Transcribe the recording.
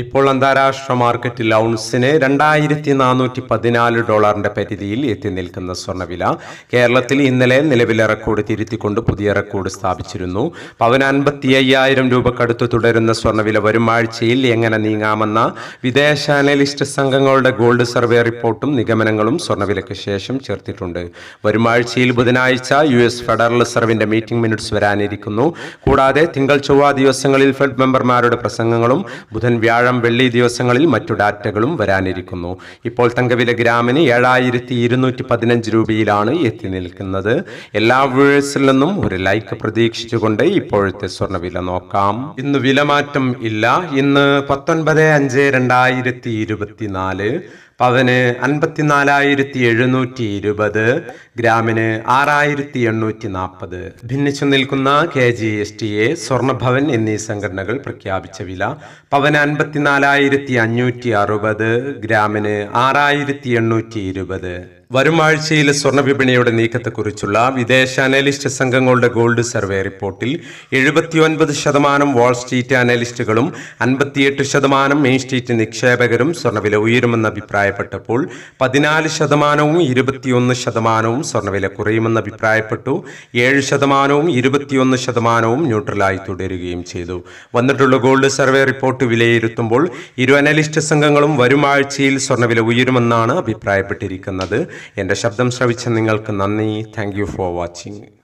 ഇപ്പോൾ അന്താരാഷ്ട്ര മാർക്കറ്റിൽ ഔൺസിന് രണ്ടായിരത്തി നാനൂറ്റി പതിനാല് ഡോളറിന്റെ പരിധിയിൽ എത്തി നിൽക്കുന്ന സ്വർണവില കേരളത്തിൽ ഇന്നലെ നിലവിലെ റെക്കോർഡ് തിരുത്തിക്കൊണ്ട് പുതിയ റെക്കോർഡ് സ്ഥാപിച്ചിരുന്നു. പവൻ അൻപത്തി അയ്യായിരം രൂപക്കടുത്ത് തുടരുന്ന സ്വർണവില വരും ആഴ്ചയിൽ എങ്ങനെ നീങ്ങാമെന്ന വിദേശ അനലിസ്റ്റ് സംഘങ്ങളുടെ ഗോൾഡ് സർവേ റിപ്പോർട്ടും നിഗമനങ്ങളും സ്വർണവിലയ്ക്ക് ശേഷം ചേർത്തിട്ടുണ്ട്. വരും ആഴ്ചയിൽ ബുധനാഴ്ച യു എസ് ഫെഡറൽ റിസർവിന്റെ മീറ്റിംഗ് മിനിറ്റ്സ് വരാനിരിക്കുന്നു. കൂടാതെ തിങ്കൾ ചൊവ്വ ദിവസങ്ങളിൽ ഫെഡ് മെമ്പർമാരുടെ പ്രസംഗങ്ങളും ബുധൻ വ്യാഴം വെള്ളി ദിവസങ്ങളിൽ മറ്റു ഡാറ്റകളും വരാനിരിക്കുന്നു. ഇപ്പോൾ തങ്കവില ഗ്രാമിന് ഏഴായിരത്തി ഇരുന്നൂറ്റി പതിനഞ്ച് രൂപയിലാണ് എത്തി നിൽക്കുന്നത്. എല്ലാ വ്യൂഴേഴ്സിൽ നിന്നും ഒരു ലൈക്ക് പ്രതീക്ഷിച്ചുകൊണ്ട് ഇപ്പോഴത്തെ സ്വർണവില നോക്കാം. ഇന്ന് വിലമാറ്റം ഇല്ല. ഇന്ന് പത്തൊൻപത് അഞ്ച് രണ്ടായിരത്തി ഇരുപത്തിനാല് പവന് അൻപത്തിനാലായിരത്തി എഴുന്നൂറ്റി ഇരുപത് ഗ്രാമിന് ആറായിരത്തി എണ്ണൂറ്റി നാൽപ്പത് ഭിന്നിച്ചു നിൽക്കുന്ന K G S T A Swarnabhavan എന്നീ സംഘടനകൾ പ്രഖ്യാപിച്ച വില പവന് അൻപത്തിനാലായിരത്തി അഞ്ഞൂറ്റി അറുപത് ഗ്രാമിന് ആറായിരത്തി എണ്ണൂറ്റി ഇരുപത് വരും ആഴ്ചയിലെ വിപണിയുടെ നീക്കത്തെക്കുറിച്ചുള്ള വിദേശ അനലിസ്റ്റ് സംഘങ്ങളുടെ ഗോൾഡ് സർവേ റിപ്പോർട്ടിൽ എഴുപത്തിയൊൻപത് ശതമാനം വാൾ സ്ട്രീറ്റ് അനലിസ്റ്റുകളും അൻപത്തിയെട്ട് ശതമാനം മെയിൻ സ്ട്രീറ്റ് നിക്ഷേപകരും സ്വർണവില ഉയരുമെന്ന് അഭിപ്രായപ്പെട്ടപ്പോൾ പതിനാല് ശതമാനവും ഇരുപത്തിയൊന്ന് ശതമാനവും സ്വർണവില കുറയുമെന്ന് അഭിപ്രായപ്പെട്ടു. ഏഴ് ശതമാനവും ഇരുപത്തിയൊന്ന് ശതമാനവും ന്യൂട്രലായി തുടരുകയും ചെയ്തു. വന്നിട്ടുള്ള ഗോൾഡ് സർവേ റിപ്പോർട്ട് വിലയിരുത്തുമ്പോൾ ഇരു അനലിസ്റ്റ് സംഘങ്ങളും വരും ആഴ്ചയിൽ സ്വർണവില ഉയരുമെന്നാണ് അഭിപ്രായപ്പെട്ടിരിക്കുന്നത്. എന്റെ ശബ്ദം ശ്രവിച്ച നിങ്ങൾക്ക് നന്ദി. Thank for watching